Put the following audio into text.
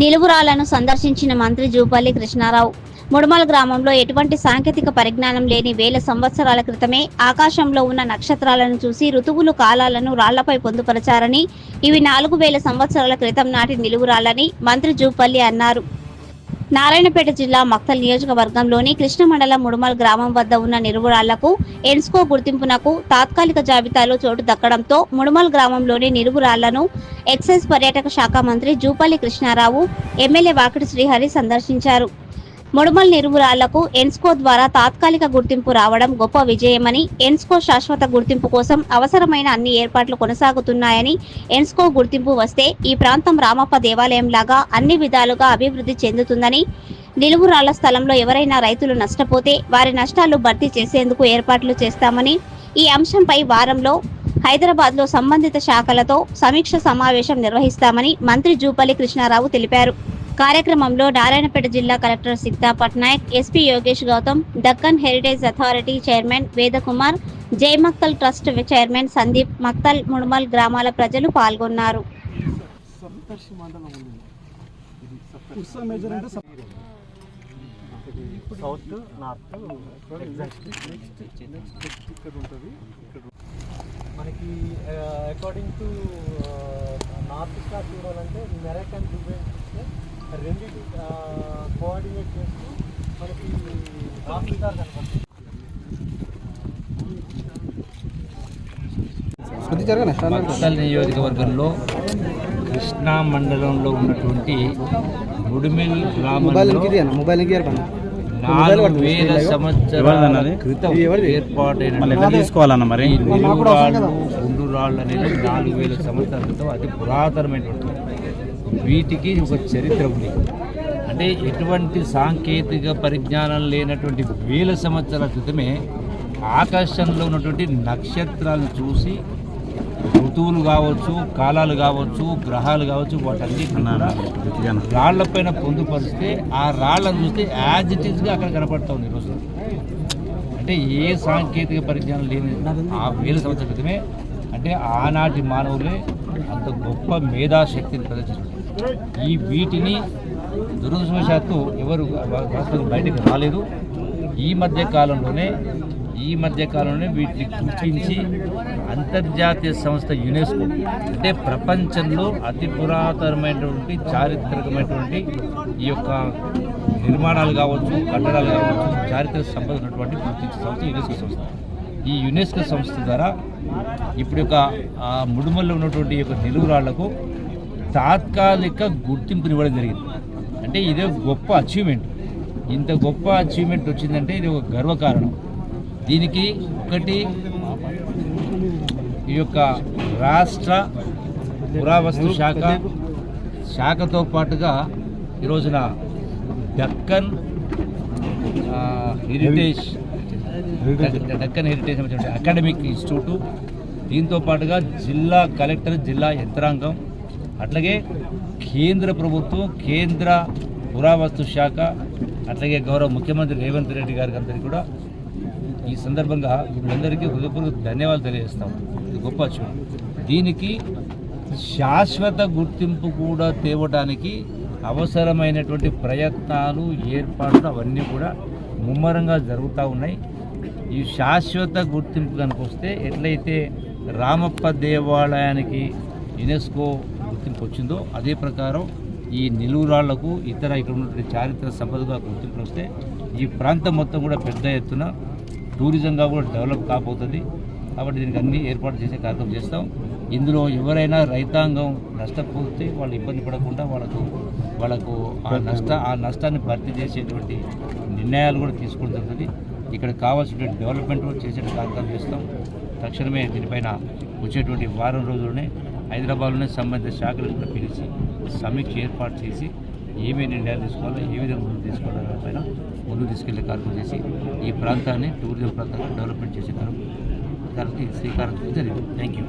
నిలువురాలను సందర్శించిన మంత్రి జూపల్లి కృష్ణారావు ముడుమల గ్రామంలో ఎటువంటి సాంకేతిక పరిజ్ఞానం లేని వేల సంవత్సరాల క్రితమే ఆకాశంలో ఉన్న నక్షత్రాలను చూసి ఋతువులు కాలాలను రాళ్ళపై పొందుపరచారని ఇవి నాలుగు వేల సంవత్సరాల క్రితం నాటి నిలువురాలని మంత్రి జూపల్లి అన్నారు. నారాయణపేట జిల్లా మక్తల్ నియోజకవర్గంలోని కృష్ణ మండలం ముడుమల్ గ్రామం వద్ద ఉన్న నిరువురాళ్ళకు ఎన్స్కో గుర్తింపునకు తాత్కాలిక జాబితాలో చోటు దక్కడంతో ముడుమల్ గ్రామంలోని నిరువురాళ్ళను ఎక్సైజ్ పర్యాటక శాఖ మంత్రి జూపల్లి కృష్ణారావు ఎమ్మెల్యే వాకిటి శ్రీహరి సందర్శించారు. ముడుమల్ నిరువురాళ్ళకు ఎన్స్కో ద్వారా తాత్కాలిక గుర్తింపు రావడం గొప్ప విజయమని ఎన్స్కో శాశ్వత గుర్తింపు కోసం అవసరమైన అన్ని ఏర్పాట్లు కొనసాగుతున్నాయని ఎన్స్కో గుర్తింపు వస్తే ఈ ప్రాంతం రామప్ప దేవాలయం లాగా అన్ని విధాలుగా అభివృద్ధి చెందుతుందని నిలువురాళ్ళ స్థలంలో ఎవరైనా రైతులు నష్టపోతే వారి నష్టాలు భర్తీ చేసేందుకు ఏర్పాట్లు చేస్తామని ఈ అంశంపై వారంలో హైదరాబాద్లో సంబంధిత శాఖలతో సమీక్ష సమావేశం నిర్వహిస్తామని మంత్రి జూపల్లి కృష్ణారావు తెలిపారు. కార్యక్రమంలో నారాయణపేట జిల్లా collector Sikta Patnaik SP Yogesh Gautam Deccan heritage authority chairman Vedakumar Jai Maktal trust chairman Sandeep Maktal Mudumal గ్రామాల ప్రజలు పాల్గొన్నారు. సౌత్ నార్త్ నెక్స్ట్ నెక్స్ట్ ఇక్కడ ఉంటుంది. ఇక్కడ మనకి అకార్డింగ్ టు నార్త్ స్టార్ చూడాలంటే మెరకన్ డిజైన్ చూస్తే రెండింటి కోఆర్డినేట్ చేస్తూ మనకి కనపడుతుంది నియోజకవర్గంలో కృష్ణా మండలంలో ఉన్నటువంటి ముడిమిల్ గ్రామంలో నాలుగు వేల సంవత్సరాల క్రితం ఏర్పాటైన తీసుకోవాలన్న మరి? గుండురాళ్ళు అనేది నాలుగు వేల సంవత్సరాల క్రితం అతి పురాతనమైనటువంటి వీటికి ఒక చరిత్ర ఉంది. అంటే ఎటువంటి సాంకేతిక పరిజ్ఞానం లేనటువంటి వేల సంవత్సరాల క్రితమే ఆకాశంలో ఉన్నటువంటి నక్షత్రాలను చూసి ఋతువులు కావచ్చు కాలాలు కావచ్చు గ్రహాలు కావచ్చు వాటన్నిటి రాళ్ళపైన పొందుపరిస్తే ఆ రాళ్ళను చూస్తే యాజ్ ఇట్ ఈస్గా అక్కడ కనపడుతుంది ఈరోజు అంటే ఏ సాంకేతిక పరిజ్ఞానం లేని ఆ వేల సంవత్సరాల క్రితమే అంటే ఆనాటి మానవులే అంత గొప్ప మేధాశక్తిని ప్రదర్శించారు. ఈ వీటిని దురదృష్టవశాత్తు ఎవరు బయటకు రాలేదు. ఈ మధ్య కాలంలోనే ఈ మధ్య కాలంలోనే వీటిని గుర్తించి అంతర్జాతీయ సంస్థ యునెస్కో అంటే ప్రపంచంలో అతి పురాతనమైనటువంటి చారిత్రకమైనటువంటి ఈ యొక్క నిర్మాణాలు కావచ్చు కట్టడాలు కావచ్చు చారిత్రక సంపద ఉన్నటువంటి గుర్తించే సంస్థ యునెస్కో సంస్థ. ఈ యునెస్కో సంస్థ ద్వారా ఇప్పుడు యొక్క ముడుమల్లో ఉన్నటువంటి యొక్క యొక్క నిలువురాళ్ళకు తాత్కాలిక గుర్తింపునివ్వడం జరిగింది. అంటే ఇదే గొప్ప అచీవ్మెంట్ ఇంత గొప్ప అచీవ్మెంట్ వచ్చిందంటే ఇది ఒక గర్వకారణం. దీనికి ఒకటి ఈ యొక్క రాష్ట్ర పురావస్తు శాఖ శాఖతో పాటుగా ఈరోజున Deccan heritage Deccan heritage academic institute దీంతో పాటుగా జిల్లా కలెక్టర్ జిల్లా యంత్రాంగం అట్లాగే కేంద్ర ప్రభుత్వం కేంద్ర పురావస్తు శాఖ అట్లాగే గౌరవ ముఖ్యమంత్రి రేవంత్ రెడ్డి గారికి అందరికీ కూడా ఈ సందర్భంగా వీళ్ళందరికీ హృదయపూర్వక ధన్యవాదాలు తెలియజేస్తాం. ఇది గొప్ప అచీవ్ దీనికి శాశ్వత గుర్తింపు కూడా తేవడానికి అవసరమైనటువంటి ప్రయత్నాలు ఏర్పాట్లు అవన్నీ కూడా ముమ్మరంగా జరుగుతూ ఉన్నాయి. ఈ శాశ్వత గుర్తింపు కనుక వస్తే ఎట్లయితే రామప్ప దేవాలయానికి యునెస్కో గుర్తింపు వచ్చిందో అదే ప్రకారం ఈ నిలువురాళ్ళకు ఇతర ఇక్కడ ఉన్నటువంటి చారిత్రక సంపదగా గుర్తింపు వస్తే ఈ ప్రాంతం మొత్తం కూడా పెద్ద ఎత్తున టూరిజంగా కూడా డెవలప్ కాబోతుంది. కాబట్టి దీనికి అన్ని ఏర్పాటు చేసే కార్యక్రమం చేస్తాం. ఇందులో ఎవరైనా రైతాంగం నష్టపోతే వాళ్ళు ఇబ్బంది పడకుండా వాళ్ళకు వాళ్ళకు ఆ నష్ట ఆ నష్టాన్ని భర్తీ చేసేటువంటి నిర్ణయాలు కూడా తీసుకోవడం జరుగుతుంది. ఇక్కడ కావాల్సిన డెవలప్మెంట్ కూడా చేసే కార్యక్రమం చేస్తాం. తక్షణమే దీనిపైన వచ్చేటువంటి వారం రోజుల్లోనే హైదరాబాద్లోనే సంబంధిత శాఖలను కూడా పిలిచి సమీక్ష ఏర్పాటు చేసి ఏమేమి నిర్ణయాలు తీసుకోవాలో ఏ విధంగా ముందు తీసుకోవడం పైన ముందుకు తీసుకెళ్ళే కార్యక్రమం చేసి ఈ ప్రాంతాన్ని టూరిజం ప్రాంతాన్ని డెవలప్మెంట్ చేసే కార్యక్రమం. శ్రీకారం జరిగింది థ్యాంక్ యూ